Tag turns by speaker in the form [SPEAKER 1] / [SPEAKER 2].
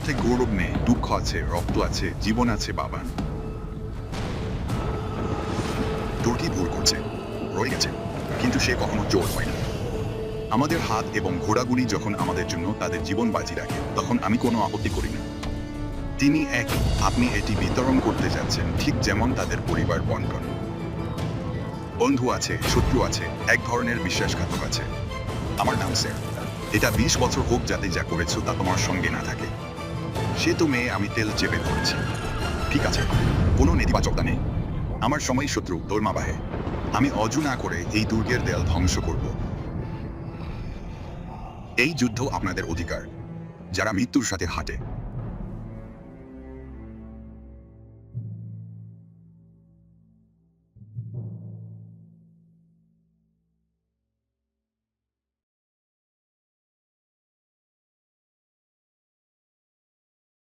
[SPEAKER 1] সাথে গৌরব নেই, দুঃখ আছে, রক্ত আছে, জীবন আছে বাবা তুর্কি ভুল করছে, রয়ে গেছে, কিন্তু সে কখনো জোর হয় না। আমাদের হাত এবং ঘোড়াগুলি যখন আমাদের জন্য তাদের জীবন বাজি রাখে, তখন আমি কোনো আপত্তি করি না। তিনি এক, আপনি এটি বিতরণ করতে যাচ্ছেন, ঠিক যেমন তাদের পরিবার বন্টন। বন্ধু আছে, শত্রু আছে, এক ধরনের বিশ্বাসঘাতক আছে। আমার নাম স্যার। এটা বিশ বছর হোক যাতে যা করেছ তা তোমার সঙ্গে না থাকে। সে তো মেয়ে, আমি তেল চেপে ধরেছি। ঠিক আছে, কোনো নেতিবাচকতা নেই। আমার সময় শত্রু দোলমা বাহে। আমি অজু না করে এই দুর্গের দেয়াল ধ্বংস করব। এই যুদ্ধ আপনাদের অধিকার, যারা মৃত্যুর সাথে হাঁটে।